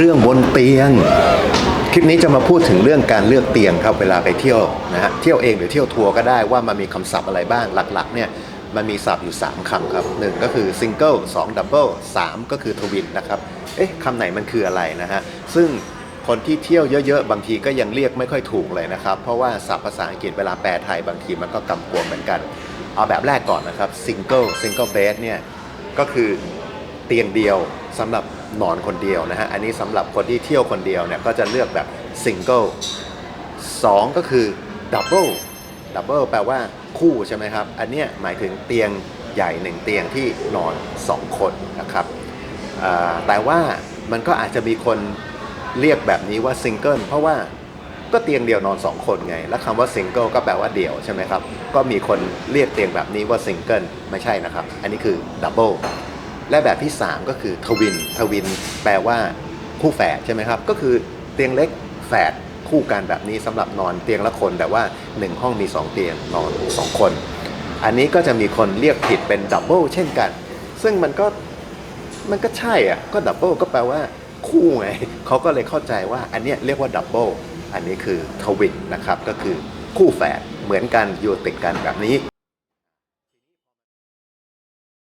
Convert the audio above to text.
เรื่องบนเตียง คลิปนี้จะมาพูดถึงเรื่องการเลือกเตียงครับเวลาไปเที่ยวนะฮะเที่ยวเองหรือเที่ยวทัวร์ก็ได้ว่ามันมีคำศัพท์อะไรบ้างหลักๆเนี่ยมันมีศัพท์อยู่ 3คำครับหนึ่งก็คือซิงเกิลสองดับเบิลสามก็คือทวินนะครับเอ๊ะคำไหนมันคืออะไรนะฮะซึ่งคนที่เที่ยวเยอะๆ บางทีก็ยังเรียกไม่ค่อยถูกเลยนะครับ เพราะว่าศัพท์ภาษาอังกฤษเวลาแปลไทยบางทีมันก็กำกวมเหมือนกัน เอาแบบแรกก่อนนะครับซิงเกิลซิงเกิลเบดเนี่ยก็คือเตียงเดียวสำหรับ นอนคนเดียวนะฮะ อันนี้สำหรับคนที่เที่ยวคนเดียวเนี่ยก็จะเลือกแบบซิงเกิลสองก็คือดับเบิลดับเบิลแปลว่าคู่ใช่ไหมครับ อันเนี้ยหมายถึงเตียงใหญ่หนึ่งเตียงที่นอน 2 คนนะครับแต่ว่ามันก็อาจจะมีคนเรียกแบบนี้ว่าซิงเกิลเพราะว่าก็เตียงเดียวนอน 2 คนไง และคำว่าซิงเกิลก็แปลว่าเดี่ยวใช่ไหมครับ ก็มีคนเรียกเตียงแบบนี้ว่าซิงเกิลไม่ใช่นะครับ อันนี้คือดับเบิล และแบบที่ 3 ก็คือทวิน ทวินแปลว่าคู่แฝดใช่ไหมครับ ก็คือเตียงเล็กแฝดคู่กันแบบนี้สำหรับนอนเตียงละคน แต่ว่า 1 ห้องมี 2 เตียงนอน 2 คน อันนี้ก็จะมีคนเรียกผิดเป็นดับเบิลเช่นกัน ซึ่งมันก็มันก็ใช่อะก็ดับเบิลก็แปลว่าคู่ไงเขาก็เลยเข้าใจว่าอันนี้เรียกว่าดับเบิลอันนี้คือทวินนะครับก็คือคู่แฝดเหมือนกันอยู่ติดกันแบบนี้